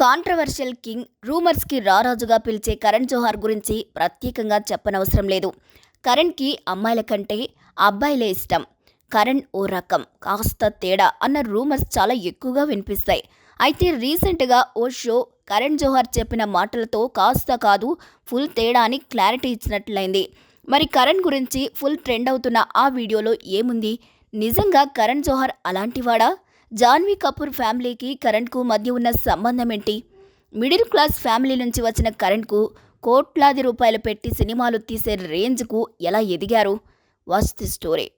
Controversial king రూమర్స్కి రారాజుగా పిలిచే కరణ్ జోహార్ గురించి ప్రత్యేకంగా చెప్పనవసరం లేదు. కరణ్కి అమ్మాయిల కంటే అబ్బాయిలే ఇష్టం. కరణ్ ఓ రకం కాస్త తేడా అన్న రూమర్స్ చాలా ఎక్కువగా వినిపిస్తాయి. అయితే రీసెంట్గా ఓ షో కరణ్ జోహార్ చెప్పిన మాటలతో కాస్త కాదు ఫుల్ తేడా అని క్లారిటీ ఇచ్చినట్లయింది మరి కరణ్ గురించి ఫుల్ ట్రెండ్ అవుతున్న ఆ వీడియోలో ఏముంది? నిజంగా కరణ్ జోహార్ అలాంటివాడా? జాన్వీ కపూర్ ఫ్యామిలీకి కరణ్కు మధ్య ఉన్న సంబంధం ఏంటి మిడిల్ క్లాస్ ఫ్యామిలీ నుంచి వచ్చిన కరణ్కు కోట్లాది రూపాయలు పెట్టి సినిమాలు తీసే రేంజ్కు ఎలా ఎదిగారు? Watch the story.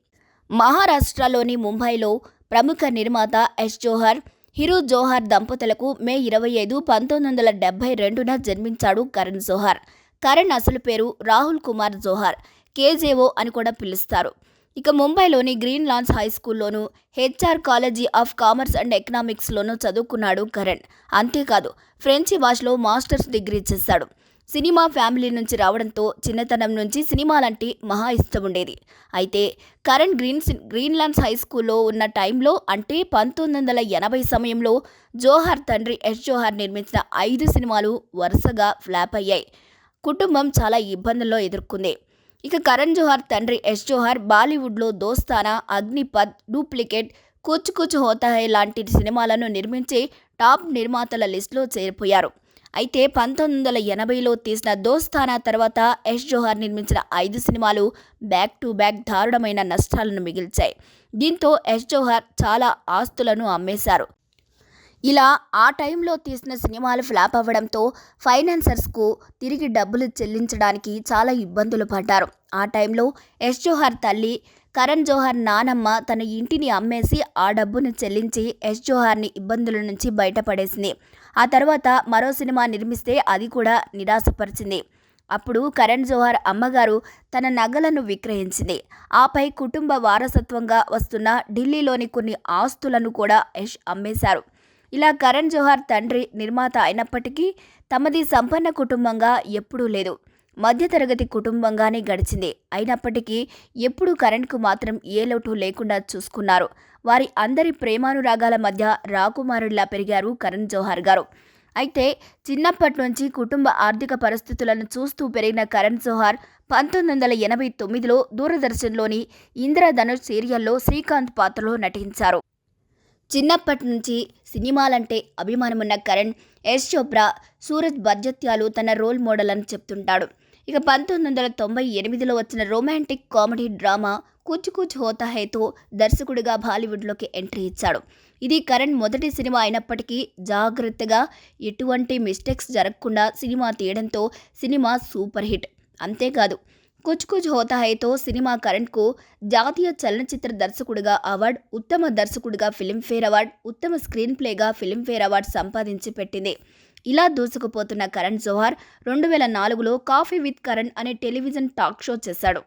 మహారాష్ట్రలోని ముంబైలో ప్రముఖ నిర్మాత ఎస్ జోహర్ హిరు జోహార్ దంపతులకు మే ఇరవై ఐదు పంతొమ్మిది వందల డెబ్బై రెండున జన్మించాడు కరణ్ జోహార్. కరణ్ అసలు పేరు రాహుల్ కుమార్ జోహార్ కేజేఓ అని కూడా పిలుస్తారు. ఇక ముంబైలోని green lance high స్కూల్లోనూ HR College of Commerce and ఎకనామిక్స్లోనూ చదువుకున్నాడు కరణ్. అంతేకాదు ఫ్రెంచి భాషలో మాస్టర్స్ డిగ్రీ చేశాడు. సినిమా ఫ్యామిలీ నుంచి రావడంతో చిన్నతనం నుంచి సినిమాలంటే మహా ఇష్టం ఉండేది. అయితే కరణ్ గ్రీన్ గ్రీన్లాండ్స్ హై స్కూల్లో ఉన్న టైంలో అంటే పంతొమ్మిది వందల ఎనభై సమయంలో జోహార్ తండ్రి ఎస్ జోహార్ నిర్మించిన ఐదు సినిమాలు వరుసగా ఫ్లాప్ అయ్యాయి. కుటుంబం చాలా ఇబ్బందుల్లో ఎదుర్కొంది. ఇక కరణ్ జోహార్ తండ్రి యష్ జోహార్ బాలీవుడ్లో దోస్తానా అగ్నిపథ్ డూప్లికేట్ కుచ్ కుచ్ హోతా హై లాంటి సినిమాలను నిర్మించే టాప్ నిర్మాతల లిస్టులో చేరిపోయారు. అయితే పంతొమ్మిది వందల ఎనభైలో తీసిన దోస్తానా తర్వాత యష్ జోహార్ నిర్మించిన ఐదు సినిమాలు బ్యాక్ టు బ్యాక్ దారుణమైన నష్టాలను మిగిల్చాయి. దీంతో యష్ జోహార్ చాలా ఆస్తులను అమ్మేశారు. ఇలా ఆ టైంలో తీసిన సినిమాలు ఫ్లాప్ అవ్వడంతో ఫైనాన్సర్స్కు తిరిగి డబ్బులు చెల్లించడానికి చాలా ఇబ్బందులు పడ్డారు. ఆ టైంలో యష్ జోహార్ తల్లి కరణ్ జోహార్ నానమ్మ తన ఇంటిని అమ్మేసి ఆ డబ్బును చెల్లించి యష్ జోహార్ని ఇబ్బందుల నుంచి బయటపడేసింది. ఆ తర్వాత మరో సినిమా నిర్మిస్తే అది కూడా నిరాశపరిచింది. అప్పుడు కరణ్ జోహార్ అమ్మగారు తన నగలను విక్రయించింది. ఆపై కుటుంబ వారసత్వంగా వస్తున్న ఢిల్లీలోని కొన్ని ఆస్తులను కూడా యష్ అమ్మేశారు. ఇలా కరణ్ జోహార్ తండ్రి నిర్మాత అయినప్పటికీ తమది సంపన్న కుటుంబంగా ఎప్పుడూ లేదు. మధ్యతరగతి కుటుంబంగానే గడిచింది. అయినప్పటికీ ఎప్పుడూ కరణ్కు మాత్రం ఏ లోటు లేకుండా చూసుకున్నారు. వారి అందరి ప్రేమానురాగాల మధ్య రాకుమారుడిలా పెరిగారు కరణ్ జోహార్ గారు. అయితే చిన్నప్పటి నుంచి కుటుంబ ఆర్థిక పరిస్థితులను చూస్తూ పెరిగిన కరణ్ జోహార్ పంతొమ్మిది వందల ఎనభై తొమ్మిదిలో దూరదర్శన్లోని ఇంద్రధనుష్ సీరియల్లో శ్రీకాంత్ పాత్రలో నటించారు. చిన్నప్పటి నుంచి సినిమాలంటే అభిమానమున్న కరణ్ యశ్ చోప్రా సూరజ్ బర్జత్యాలు తన రోల్ మోడల్ అని చెప్తుంటాడు. ఇక పంతొమ్మిది వందల తొంభై ఎనిమిదిలో వచ్చిన romantic comedy drama Kuch Kuch Hota హేతో దర్శకుడిగా బాలీవుడ్లోకి ఎంట్రీ ఇచ్చాడు. ఇది కరణ్ మొదటి సినిమా అయినప్పటికీ జాగ్రత్తగా ఎటువంటి మిస్టేక్స్ జరగకుండా సినిమా తీయడంతో సినిమా సూపర్ హిట్. అంతేకాదు కుచ్ కుచ్ హోతా హైతో సినిమా కరణ్కు జాతీయ చలనచిత్ర దర్శకుడిగా అవార్డ్ ఉత్తమ దర్శకుడిగా ఫిలింఫేర్ అవార్డ్ ఉత్తమ స్క్రీన్ ప్లేగా ఫిలింఫేర్ అవార్డ్ సంపాదించి పెట్టింది. ఇలా దూసుకుపోతున్న కరణ్ జోహార్ రెండు వేల నాలుగులో కాఫీ విత్ కరణ్ అనే టెలివిజన్ టాక్ షో చేశాడు.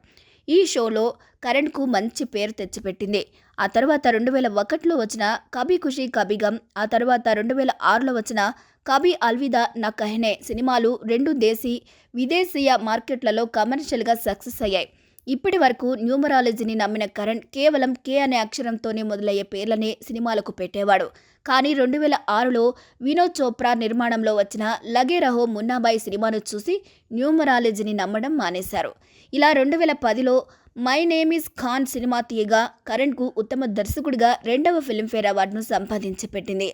ఈ షోలో కరణ్కు మంచి పేరు తెచ్చిపెట్టింది. ఆ తర్వాత రెండు వేల ఒకటిలో వచ్చిన కభీ ఖుషీ కభిగం గమ్ ఆ తర్వాత రెండు వేల ఆరులో వచ్చిన కభీ అల్విదా నా కహెనే సినిమాలు రెండు దేశీ విదేశీయ మార్కెట్లలో కమర్షియల్గా సక్సెస్ అయ్యాయి. ఇప్పటి వరకు న్యూమరాలజీని నమ్మిన కరణ్ కేవలం కే అనే అక్షరంతోనే మొదలయ్యే పేర్లనే సినిమాలకు పెట్టేవాడు. కానీ రెండు వేల ఆరులో వినోద్ చోప్రా నిర్మాణంలో వచ్చిన లగే రహో మున్నాబాయి సినిమాను చూసి న్యూమరాలజీని నమ్మడం మానేశారు. ఇలా రెండు వేల పదిలో my name is Khan cinema తీయగా కరణ్కు ఉత్తమ దర్శకుడిగా రెండవ ఫిల్మ్ఫేర్ అవార్డును సంపాదించి పెట్టింది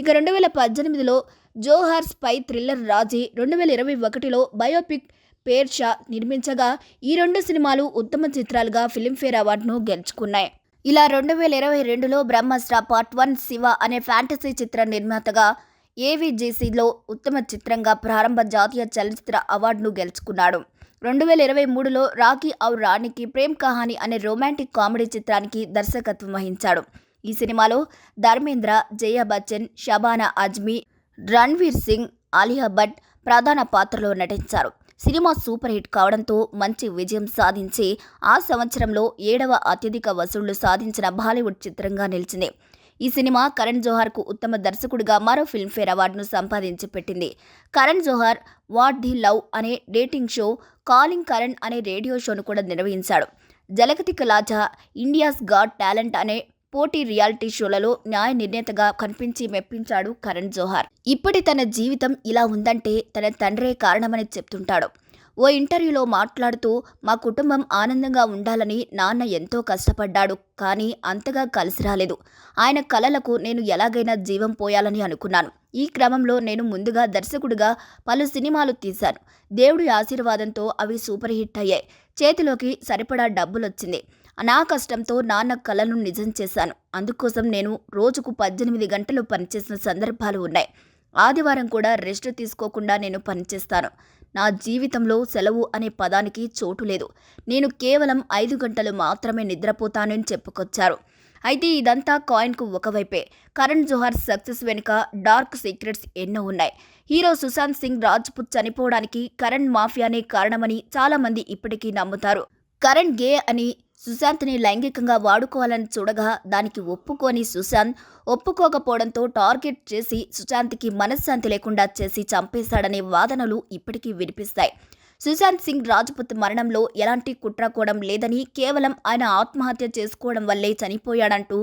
ఇక రెండు వేల పద్దెనిమిదిలో జోహార్ స్పై థ్రిల్లర్ రాజీ రెండు వేల ఇరవై ఒకటిలో బయోపిక్ పేర్ షా నిర్మించగా ఈ రెండు సినిమాలు ఉత్తమ చిత్రాలుగా ఫిల్మ్ఫేర్ అవార్డును గెలుచుకున్నాయి. ఇలా రెండు వేల ఇరవై రెండులో బ్రహ్మాస్త్ర పార్ట్ వన్ శివ అనే ఫ్యాంటసీ చిత్ర నిర్మాతగా ఏవిజేసీలో ఉత్తమ చిత్రంగా ప్రారంభ జాతీయ చలనచిత్ర అవార్డును గెలుచుకున్నాడు. రెండు వేల ఇరవై మూడులో రాఖీ ఔర్ రాణికి ప్రేమ్ కహాని అనే రొమాంటిక్ కామెడీ చిత్రానికి దర్శకత్వం వహించాడు. ఈ సినిమాలో ధర్మేంద్ర జయ బచ్చన్ షబానా అజ్మీ రణ్వీర్ సింగ్ ఆలియా భట్ ప్రధాన పాత్రలో నటించారు. సినిమా సూపర్ హిట్ కావడంతో మంచి విజయం సాధించి ఆ సంవత్సరంలో ఏడవ అత్యధిక వసూళ్ళు సాధించిన బాలీవుడ్ చిత్రంగా నిలిచింది. ఈ సినిమా కరణ్ జోహార్కు ఉత్తమ దర్శకుడిగా మరో ఫిల్మ్ఫేర్ అవార్డును సంపాదించి పెట్టింది Karan Johar what the love అనే డేటింగ్ షో కాలింగ్ కరణ్ అనే రేడియో షోను కూడా నిర్వహించాడు. జలగతి కలాజా ఇండియాస్ గాడ్ టాలెంట్ అనే పోటీ రియాలిటీ షోలలో న్యాయ నిర్ణేతగా కనిపించి మెప్పించాడు కరణ్ జోహార్. ఇప్పటి తన జీవితం ఇలా ఉందంటే తన తండ్రే కారణమని చెప్తుంటాడు. ఓ ఇంటర్వ్యూలో మాట్లాడుతూ మా కుటుంబం ఆనందంగా ఉండాలని నాన్న ఎంతో కష్టపడ్డాడు కానీ అంతగా కలిసి రాలేదు. ఆయన కలలకు నేను ఎలాగైనా జీవం పోయాలని అనుకున్నాను. ఈ క్రమంలో నేను ముందుగా దర్శకుడిగా పలు సినిమాలు తీశాను. దేవుడి ఆశీర్వాదంతో అవి సూపర్ హిట్ అయ్యాయి. చేతిలోకి సరిపడా డబ్బులొచ్చింది. నా కష్టంతో నాన్న కలను నిజం చేశాను. అందుకోసం నేను రోజుకు పద్దెనిమిది గంటలు పనిచేసిన సందర్భాలు ఉన్నాయి. ఆదివారం కూడా రెస్ట్ తీసుకోకుండా నేను పనిచేస్తాను. నా జీవితంలో సెలవు అనే పదానికి చోటు లేదు. నేను కేవలం ఐదు గంటలు మాత్రమే నిద్రపోతానని చెప్పుకొచ్చారు. అయితే ఇదంతా కాయిన్కు ఒకవైపే. కరణ్ జోహార్ సక్సెస్ వెనుక డార్క్ సీక్రెట్స్ ఎన్నో ఉన్నాయి. హీరో సుశాంత్ సింగ్ రాజ్పుత్ చనిపోవడానికి కరణ్ మాఫియానే కారణమని చాలామంది ఇప్పటికీ నమ్ముతారు. కరణ్ గే అని సుశాంత్ని లైంగికంగా వాడుకోవాలని చూడగా దానికి ఒప్పుకొని సుశాంత్ ఒప్పుకోకపోవడంతో టార్గెట్ చేసి సుశాంత్కి మనశ్శాంతి లేకుండా చేసి చంపేశాడనే వాదనలు ఇప్పటికీ వినిపిస్తాయి. సుశాంత్ సింగ్ రాజ్పుత్ మరణంలో ఎలాంటి కుట్రకోవడం లేదని కేవలం ఆయన ఆత్మహత్య చేసుకోవడం వల్లే చనిపోయాడంటూ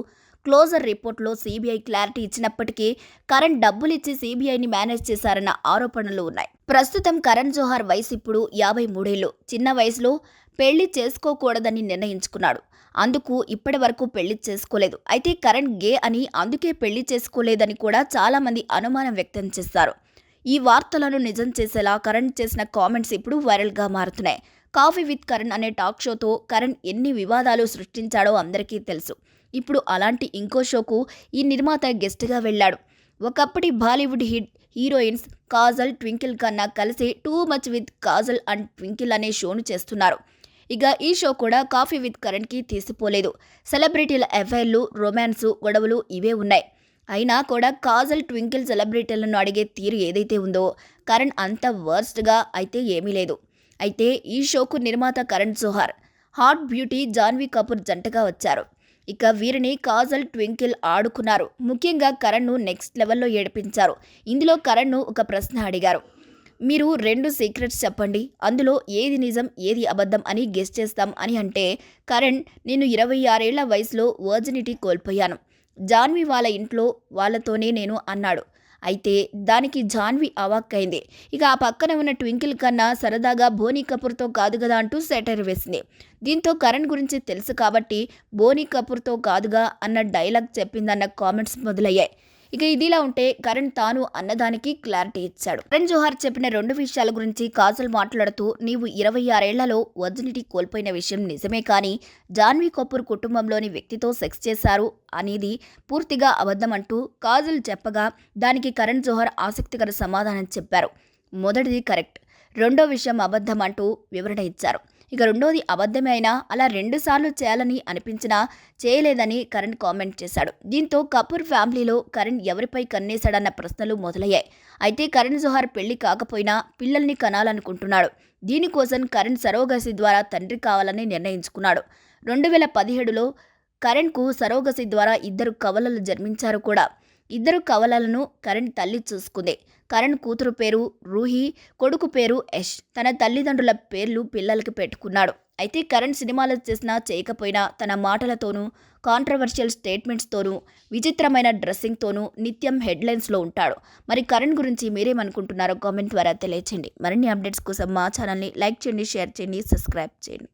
క్లోజర్ రిపోర్ట్లో సీబీఐ క్లారిటీ ఇచ్చినప్పటికీ కరణ్ డబ్బులిచ్చి సీబీఐని మేనేజ్ చేశారన్న ఆరోపణలు ఉన్నాయి. ప్రస్తుతం కరణ్ జోహార్ వయసు ఇప్పుడు యాభై మూడేళ్ళు చిన్న వయసులో పెళ్ళి చేసుకోకూడదని నిర్ణయించుకున్నాడు. అందుకు ఇప్పటి వరకు పెళ్ళి చేసుకోలేదు. అయితే కరణ్ గే అని అందుకే పెళ్ళి చేసుకోలేదని కూడా చాలామంది అనుమానం వ్యక్తం చేస్తారు ఈ వార్తలను నిజం చేసేలా కరణ్ చేసిన కామెంట్స్ ఇప్పుడు వైరల్గా మారుతున్నాయి. కాఫీ విత్ కరణ్ అనే టాక్ షోతో కరణ్ ఎన్ని వివాదాలు సృష్టించాడో అందరికీ తెలుసు. ఇప్పుడు అలాంటి ఇంకో షోకు ఈ నిర్మాత గెస్ట్గా వెళ్ళాడు. ఒకప్పటి Bollywood hit heroines Kajol Twinkle Khanna కలిసి two much with Kajol and Twinkle అనే షోను చేస్తున్నారు. ఇక ఈ షో కూడా కాఫీ విత్ కరణ్కి తీసిపోలేదు. సెలబ్రిటీల ఎఫ్ఐఆర్లు రొమాన్సు గొడవలు ఇవే ఉన్నాయి. అయినా కూడా కాజల్ ట్వింకిల్ సెలబ్రిటీలను అడిగే తీరు ఏదైతే ఉందో కరణ్ అంత వర్స్ట్గా అయితే ఏమీ లేదు. అయితే ఈ షోకు నిర్మాత కరణ్ జోహార్ హాట్ బ్యూటీ జాన్వీ కపూర్ జంటగా వచ్చారు. ఇక వీరిని కాజల్ ట్వింకిల్ ఆడుకున్నారు. ముఖ్యంగా కరణ్ను నెక్స్ట్ లెవెల్లో ఏడిపించారు. ఇందులో కరణ్ను ఒక ప్రశ్న అడిగారు. మీరు రెండు సీక్రెట్స్ చెప్పండి. అందులో ఏది నిజం ఏది అబద్ధం అని గెస్ చేస్తాం అని అంటే కరణ్ నేను ఇరవై ఆరేళ్ళ వయసులో వర్జినిటీ కోల్పోయాను. జాన్వి వాళ్ళ ఇంట్లో వాళ్ళతోనే నేను అన్నాడు. అయితే దానికి జాన్వి అవాక్కైంది. ఇక ఆ పక్కన ఉన్న ట్వింకిల్ కన్నా సరదాగా బోనీ కపూర్తో కాదు కదా అంటూ సెటర్ వేసింది. దీంతో కరణ్ గురించి తెలుసు కాబట్టి బోనీ కపూర్తో కాదుగా అన్న డైలాగ్ చెప్పిందన్న కామెంట్స్ మొదలయ్యాయి. ఇక ఇదిలా ఉంటే కరణ్ తాను అన్నదానికి క్లారిటీ ఇచ్చాడు. కరణ్ జోహార్ చెప్పిన రెండు విషయాల గురించి కాజల్ మాట్లాడుతూ నీవు ఇరవై ఆరేళ్ళలో వర్జినిటీ కోల్పోయిన విషయం నిజమే కానీ జాన్వీ కపూర్ కుటుంబంలోని వ్యక్తితో సెక్స్ చేశారు అనేది పూర్తిగా అబద్ధమంటూ కాజల్ చెప్పగా దానికి కరణ్ జోహర్ ఆసక్తికర సమాధానం చెప్పారు. మొదటిది కరెక్ట్. రెండో విషయం అబద్ధం అంటూ వివరణ ఇచ్చారు. ఇక రెండోది అబద్ధమైనా అలా రెండుసార్లు చేయాలని అనిపించినా చేయలేదని కరణ్ కామెంట్ చేశాడు. దీంతో కపూర్ ఫ్యామిలీలో కరణ్ ఎవరిపై కన్నేశాడన్న ప్రశ్నలు మొదలయ్యాయి. అయితే కరణ్ జోహార్ పెళ్ళి కాకపోయినా పిల్లల్ని కనాలనుకుంటున్నాడు. దీనికోసం కరణ్ సరోగసి ద్వారా తండ్రి కావాలని నిర్ణయించుకున్నాడు. రెండు వేల పదిహేడులో కరణ్కు సరోగసి ద్వారా ఇద్దరు కవలలు జన్మించారు కూడా. ఇద్దరు కవలలను కరణ్ తల్లి చూసుకుంది. కరణ్ కూతురు పేరు రూహి కొడుకు పేరు యష్. తన తల్లిదండ్రుల పేర్లు పిల్లలకి పెట్టుకున్నాడు. అయితే కరణ్ సినిమాలు చేసినా చేయకపోయినా తన మాటలతోనూ కాంట్రవర్షియల్ స్టేట్మెంట్స్తోనూ విచిత్రమైన డ్రెస్సింగ్తోనూ నిత్యం హెడ్లైన్స్లో ఉంటాడు. మరి కరణ్ గురించి మీరేమనుకుంటున్నారో కామెంట్ ద్వారా తెలియచేయండి. మరిన్ని అప్డేట్స్ కోసం మా ఛానల్ని లైక్ చేయండి షేర్ చేయండి సబ్స్క్రైబ్ చేయండి.